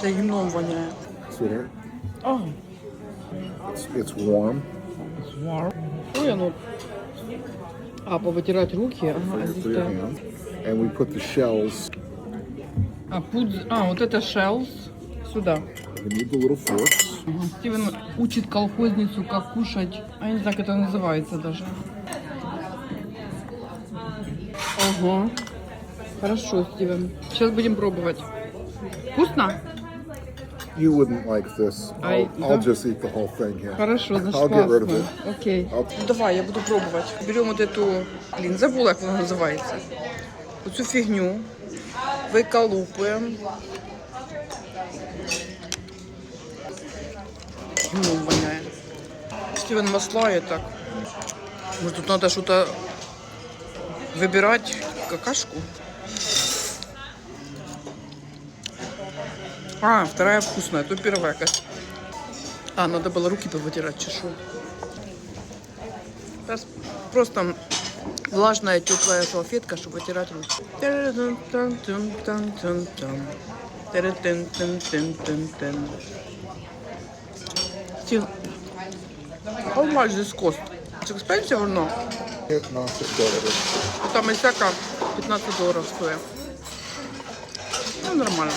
Це гімном воняє. Sweetheart, А, it's, it's warm. ой, оно. А, повитирати руки. Ага, а for здесь your так. hand. And we put the shells. А, пудз... а, вот это shells. Сюда. We need the little forks. Ага. Стивен учит колхозницу, как кушать. А я не знаю, как это называется даже. Ага. Хорошо, Стивен. Сейчас будем пробовать. Вкусно? You wouldn't like this. I'll, I- I'll just eat the whole thing here. Хорошо, I'll get rid of it. Окей. I'll- Ну, давай, я буду пробовать. Берем вот эту, блин, забула, як вона називається. Оцю фігню. Виколупуємо. Ну, воняє. Стивен маслає так. Может, тут надо что-то выбирать какашку? А, вторая вкусная, то первая какая. А, надо было руки повытирать, чешу. Сейчас просто влажная теплая салфетка, чтобы вытирать руки. Тан-тан-тан-тан-тан. Тан-тан-тан-тан-тан. Стив, how much this cost? It's expensive or no? It not delivered. Ну, Там исяка 15 долларов стоит. Ну, нормально.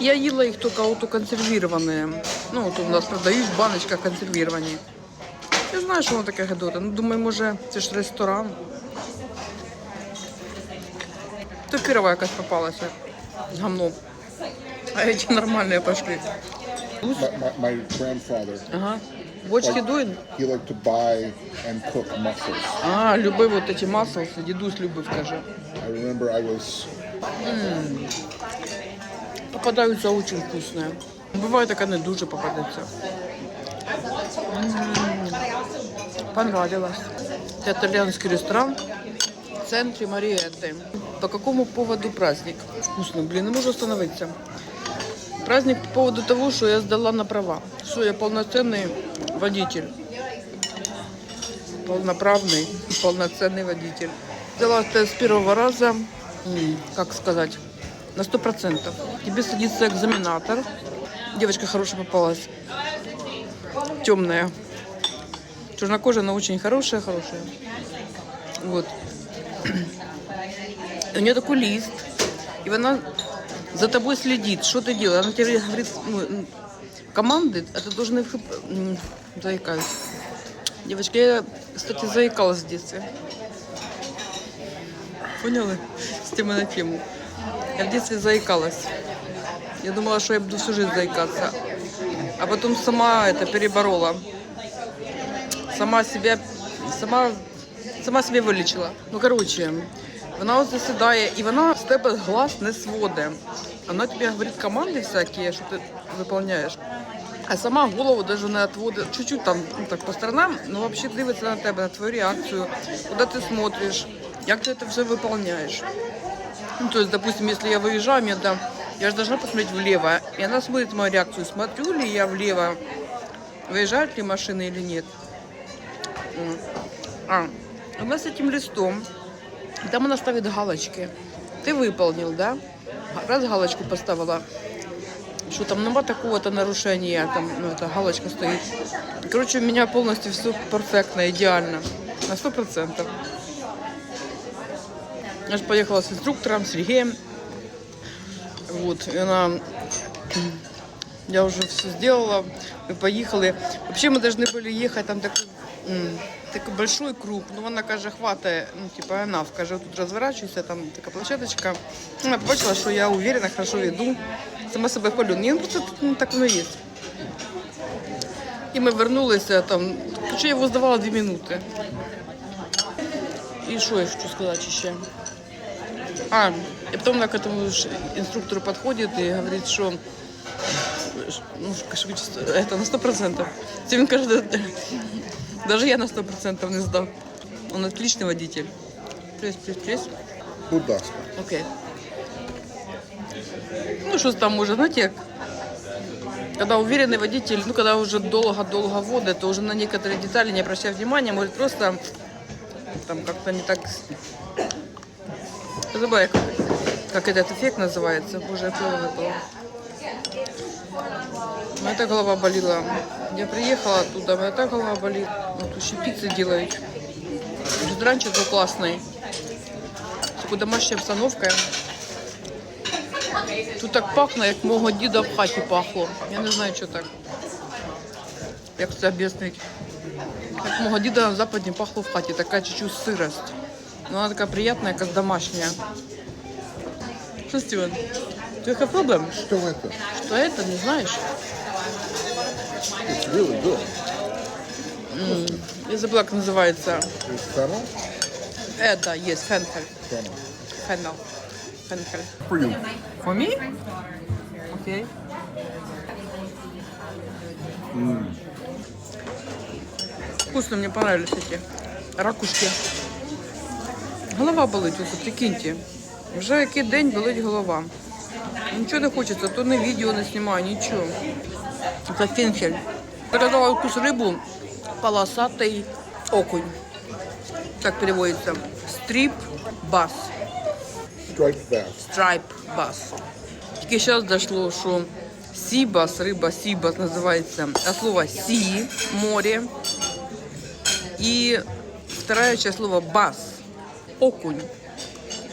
Я ела их только вот консервированные. Ну, вот у нас продають в баночках консервировані. Я знаю, що воно таке гидота. Ну, думаю, може, це ж ресторан. То пірова якась попалася з гамном. А эти нормальные пошли. My, my, my grandfather, Ага. Watch he doing? he liked to buy and cook mussels. А, любив вот эти маслоси, дідусь любив, каже. I remember I was Попадаются очень вкусные. Бывает, так не дуже попадется. М, Понравилось. Это итальянский ресторан в центре Мариетты. По какому поводу праздник? Вкусно, блин, не могу остановиться. Праздник по поводу того, что я сдала на права. Что я полноценный водитель. Полноправный и полноценный водитель. Взяла тест с первого раза, м, как сказать, на сто процентов. Тебе садится экзаменатор. Девочка хорошая попалась. Темная. Чернокожая, но очень хорошая, хорошая. Вот. У нее такой лист. И она за тобой следит, что ты делаешь. Она тебе говорит, ну, команды, а ты должен их... Девочка, я, кстати, заикалась в детстве. Поняли? С темы на тему. Я в детстве заикалась. Я думала, что я буду всю жизнь заикаться. А потом сама это переборола. Сама себя, сама, сама себе вилічила. Ну, коротше, вона ось засідає, і вона з тебе глаз не сводить. Вона тобі говорить команди всякі, що ти виконуєш. А сама голову даже не отводить, чуть-чуть там ну, так по сторонам, ну вообще дивиться на тебе, на твою реакцію, куди ти смотриш, як ти це все виконуєш. Ну, то есть, допустим, если я выезжаю, мне там, я же должна посмотреть влево, и она смотрит мою реакцию, смотрю ли я влево, выезжают ли машины или нет. А, она с этим листом, там она ставит галочки. Ты выполнил, да? Раз галочку поставила, что там нема такого-то нарушения, там, ну, эта галочка стоит. Короче, у меня полностью все перфектно, идеально, на сто процентов. Я же поехала с инструктором, с Сергеем. Вот, и она... Я уже все сделала, мы поехали. Вообще мы должны были ехать, там такой, м, такой большой круг, но она, каже, хватает, ну, типа, она, каже, тут разворачивайся, там такая площадочка. Она побачила, что я уверенно, хорошо веду, сама себе хвалю. Ні, ну, просто ну, так воно є. І ми вернулися там, хоча я його здавала дві минути. И что я хочу сказать еще? А, и потом она к этому инструктору подходит и говорит, что ну, это на 100%. Стивен кажется, даже я на 100% не сдал. Он отличный водитель. Плюс, плюс, плюс. Будь ласка. Окей. Ну, что там уже, знаете, як когда уверенный водитель, ну, когда уже долго-долго водит, то уже на некоторые детали не обращая внимания, может просто там как-то не так... Забывай, как, Как этот эффект называется? Боже, я пиво выпала. У меня так голова болела. Я приехала оттуда, у меня так голова болит. Вот еще пиццы делают. Ресторанчик был классный. С такой домашней обстановкой. Тут так пахло, як мого діда в хаті пахло. Я не знаю, що так. Як це об'яснити. Як мого діда на западі пахло в хаті, така чуть-чуть сирость. Ну, вона така приятна, якась домашня. Що, Стівен? Do you have problem? Что это? Что это, не знаешь? It's really good. Я забыла, как называется. It's? Это есть фенхель. Fennel. Феннел. Фенхель. For you. For me? Окей. Вкусно, мне понравились эти ракушки. Голова болить, ось, прикиньте. Вже який день болить голова. Нічого не хочеться, то не відео не знімаю, нічого. Це фінхель. Заказала вкус рибу, полосатий окунь. Так переводиться. Стріп бас. Страйп бас. Тільки зараз дійшло, що сібас, риба сібас називається от слова сі, море. І вторая часть слова бас, окунь.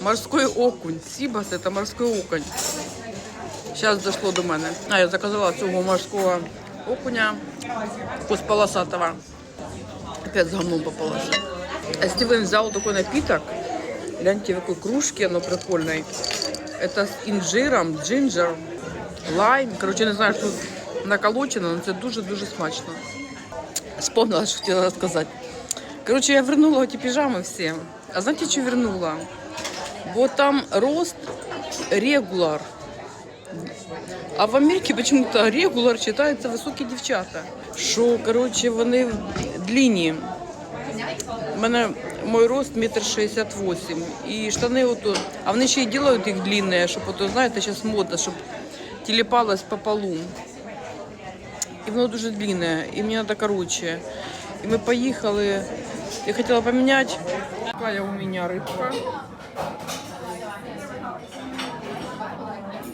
Морской окунь. Сібас це морской окунь. Зараз дійшло до мене. А, я заказала цього морського окуня, вкус полосатого. Опять с говном попалась. А Стивен взял такой напиток. Гляньте, в какой кружке, оно прикольное. Это с инжиром, джинджер, лайм. Короче, не знаю, що наколочено, але це дуже-дуже смачно. Вспомнила, що хотіла сказати. Короче, я вернула ті піжами всі. А знаєте, що вернула? Бо там рост регуляр. А в Америці почему-то регуляр читається високі дівчата. Що, короче, вони длинні. У мене мой рост метр шестьдесят восемь. І штани ото, а вони ще й делають їх длинні, щоб ото, знаєте, зараз мода, щоб тіліпалось по полу. І воно дуже длинне, і мені треба коротше. І ми поїхали. Я хотіла поміняти. Какая у мене рибка.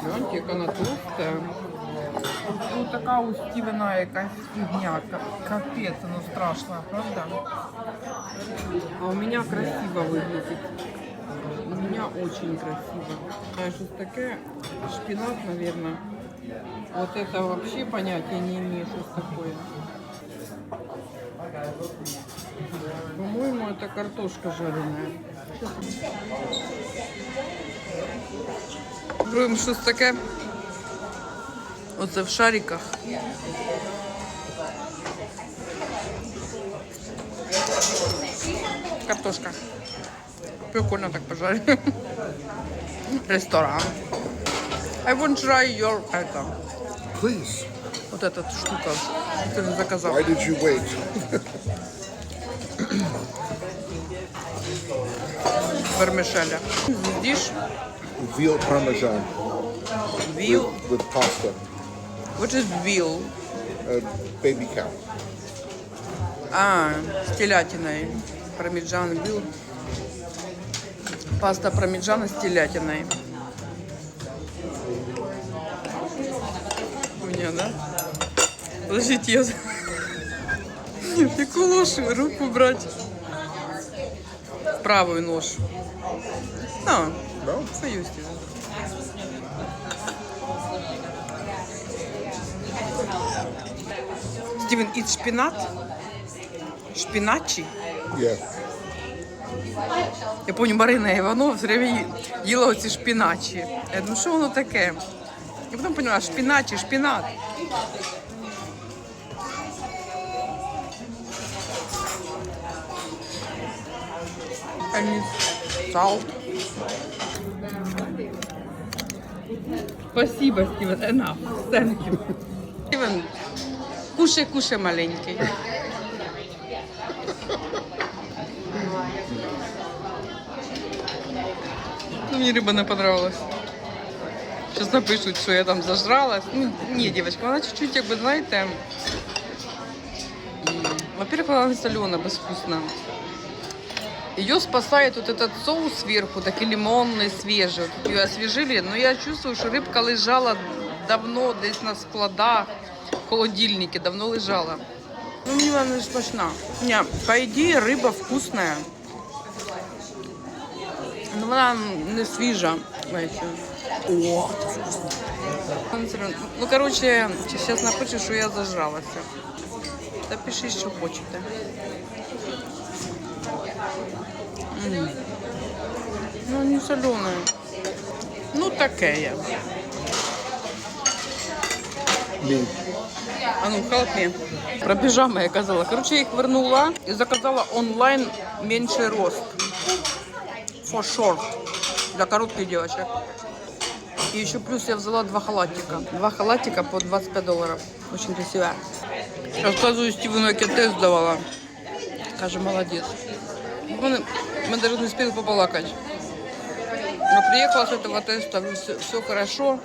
Гляньте, яка вона толста. Ну, така у Стівена якась фігня. Ка- Капець, ну страшно, правда? А у меня красиво выглядит. У меня очень красиво. А что такое? Шпинат, наверное. Вот это вообще понятия не имею, что такое. Картошка жареная. Пробуємо щось таке. Оце в шариках. Картошка. Прикольно так пожарили. Ресторан. I want to try your это. Please. Вот эта штука. Ты же заказал. Why did you wait? Вермишеля. Здесь Veal parmesan вил. with, with pasta. What is вил? Uh, baby cow. А, с телятиной. Пармиджан вил. Паста пармиджана с телятиной. Меня, да? Подождите, я... Яку ложь руку брать? Правую нож. А, No? свою Стивен. Стивен, eat шпинат? Шпиначі? Yeah. Я пам'ятаю, Марина Іванова все время їла оці шпіначі. Я думаю, що воно таке? Я потім поняла, шпіначі, шпінат. Need salt. Спасибо, Стивен. Enough. Thank you. Стивен, кушай, кушай маленький. Ну, мне рыба не понравилась. Сейчас напишут, что я там зажралась. Ну, не, девочка, она чуть-чуть, как бы, знаете... Во-первых, она солена, безвкусна. Ее спасает вот этот соус сверху, такой лимонный, свежий. Вот ее освежили, но я чувствую, что рыбка лежала давно десь на складах, в холодильнике, давно лежала. Ну, мені вона не смачна. Ні, по ідеї, риба вкусная. Ну, вона не свіжа. знаєте. О, це вкусно. Ну, короче, зараз напишу, що я зажралася. Та пишіть, що хочете. М. Ну, не соленое. Ну, таке я. Me. А ну, help me. Про піжами я казала. Короче, я їх вернула і заказала онлайн менший рост. For short. Для коротких девочек. И еще плюс я взяла два халатика. Два халатика по 25 долларов. Очень красиво. Рассказываю Стивену, як я тест давала. Каже, молодец. Мы, мы даже не успели побалакать. Но приехала с этого теста, все, все хорошо.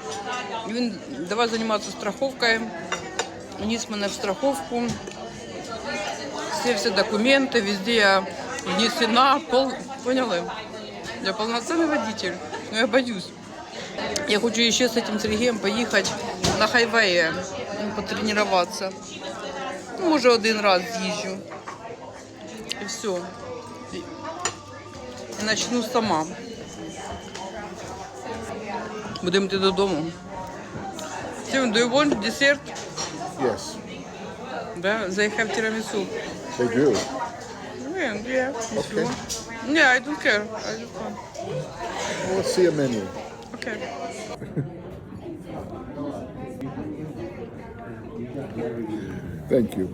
И він, давай заниматься страховкой. Вниз мене в страховку. Все все документы, везде я внесена. Пол... Поняли? Я полноценный водитель, но я боюсь. Я хочу еще с этим Сергеем поехать на хайвее, ну, потренироваться. Ну, може один раз з'їжджу. І все. І, і начну сама. Будемо йти додому. Steven, do you want dessert? Yes, Да, they have tiramisu. they do. Yeah, yeah, if Okay. you want. Yeah, I don't care. I just want. Well, let's see a menu. Okay. Thank you.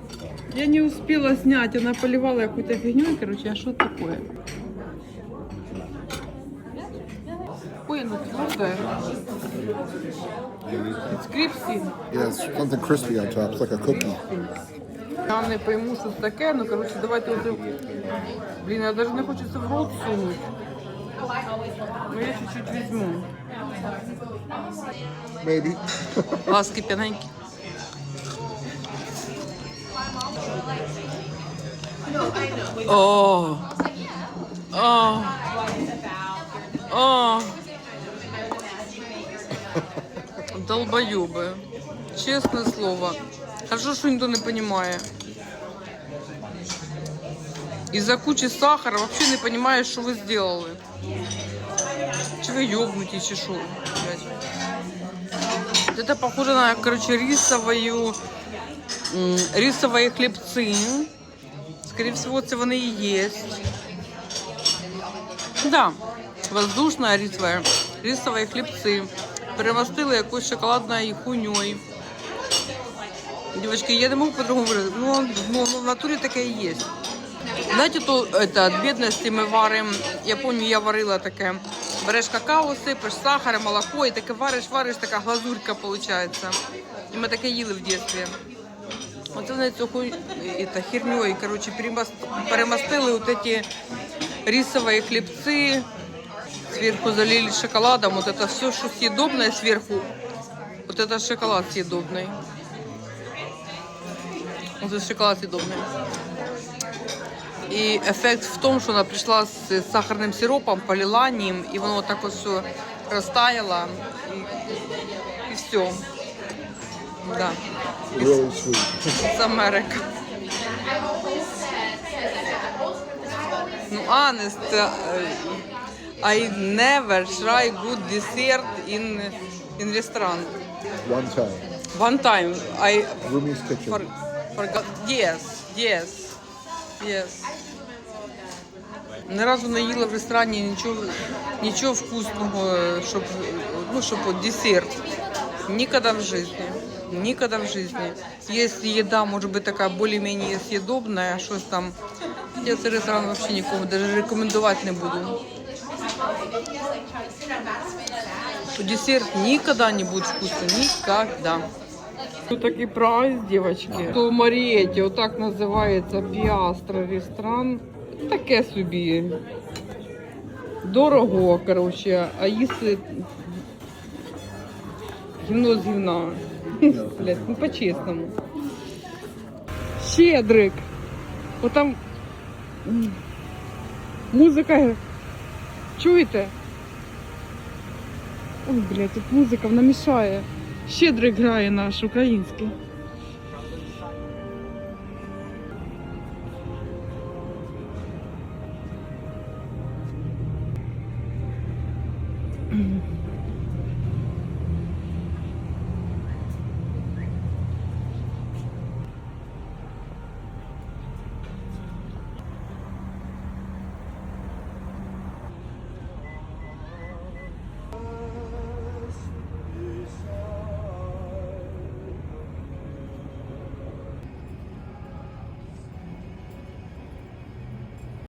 Я не успела снять, она поливала какую-то фигню, короче, а что такое? Ой, ну твердая. It's crispy. Yeah, it's something crispy on top. It's like a cookie. Я не пойму, що це таке, ну коротше, давайте оце. Блін, я навіть не хочу це в рот сунути. Ну я чуть-чуть візьму. Maybe. Ласки п'яненькі. О! О! О! Долбоёбы. Честное слово. Хорошо, что никто не понимает. Из-за кучи сахара вообще не понимаешь, что вы сделали. Чи вы ёбнутые, чи шо, Это похоже на, короче, рисовую, рисовые хлебцы. Скорее всего, це вони і є. Да, воздушная рисовая, рисовые хлебцы. Перемастили якоюсь шоколадною хуйньою. Девочки, я не можу по-другому говорити. Ну, ну, ну, в натурі таке і є. Знаєте, то это, от бідності ми варимо, я пам'ятаю, я варила таке. Береш какао, сипеш сахар, молоко і таке вариш, вариш, така глазурька виходить. І ми таке їли в дитинстві. Оце вони цю хуй, это, херньою, короче, перемас- перемастили вот эти рисовые хлебцы, сверху залили шоколадом, вот это все, что съедобное сверху, вот это шоколад съедобный. Вот это шоколад съедобный. І ефект в тому, що вона прийшла з сахарним сиропом, полила ним, і воно так ось все розтаяло, і, і все. Да. З Америки. Ну, honest, uh, I never try good dessert in in restaurant. One time. One time I Rumi's kitchen. for, forgot. Yes, yes, yes. Ні разу не їла в ресторані нічого, нічого вкусного, щоб, ну, щоб десерт. Никогда в жизни Никогда в жизни. Если еда может быть такая более-менее съедобная, что там, я цей ресторан вообще нікому даже рекомендувати не буду. Что десерт никогда не будет вкусный. Никогда. Тут такий прайс, девочки. То Марієті, отак називається Піастра ресторан. Таке собі. Дорого, коротше, а їсти гімно з гівна. Блядь, ну по-чесному. Щедрик. Отам. Музика. Чуєте? Ой, блядь, тут музика, вона мішає. Щедрик грає наш український. Мгм.